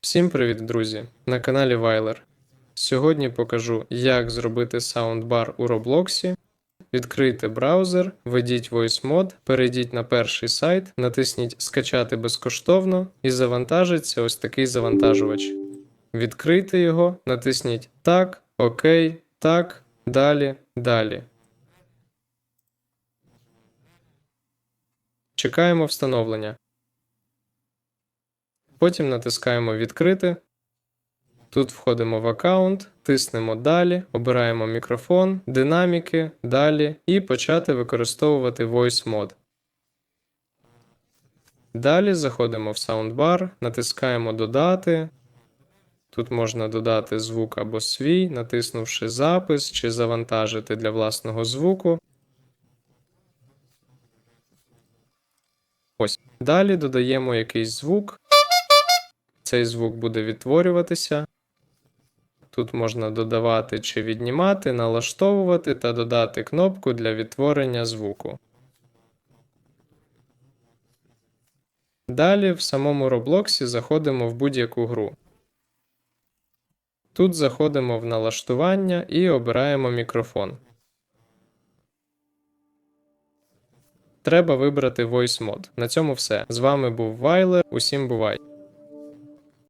Всім привіт, друзі! На каналі Вайлер. Сьогодні покажу, як зробити саундбар у Роблоксі. Відкрийте браузер, введіть VoiceMod, перейдіть на перший сайт, натисніть Скачати безкоштовно і завантажиться ось такий завантажувач. Відкрийте його, натисніть Так, ОК, Так, далі, далі. Чекаємо встановлення. Потім натискаємо Відкрити. Тут входимо в аккаунт, тиснемо Далі, обираємо мікрофон, динаміки, далі і почати використовувати Voice Mode. Далі заходимо в саундбар, натискаємо Додати. Тут можна додати звук або свій, натиснувши запис чи завантажити для власного звуку. Ось. Далі додаємо якийсь звук. Цей звук буде відтворюватися. Тут можна додавати чи віднімати, налаштовувати та додати кнопку для відтворення звуку. Далі в самому Роблоксі заходимо в будь-яку гру. Тут заходимо в налаштування і обираємо мікрофон. Треба вибрати Voice Mode. На цьому все. З вами був Вайлер. Усім бувай!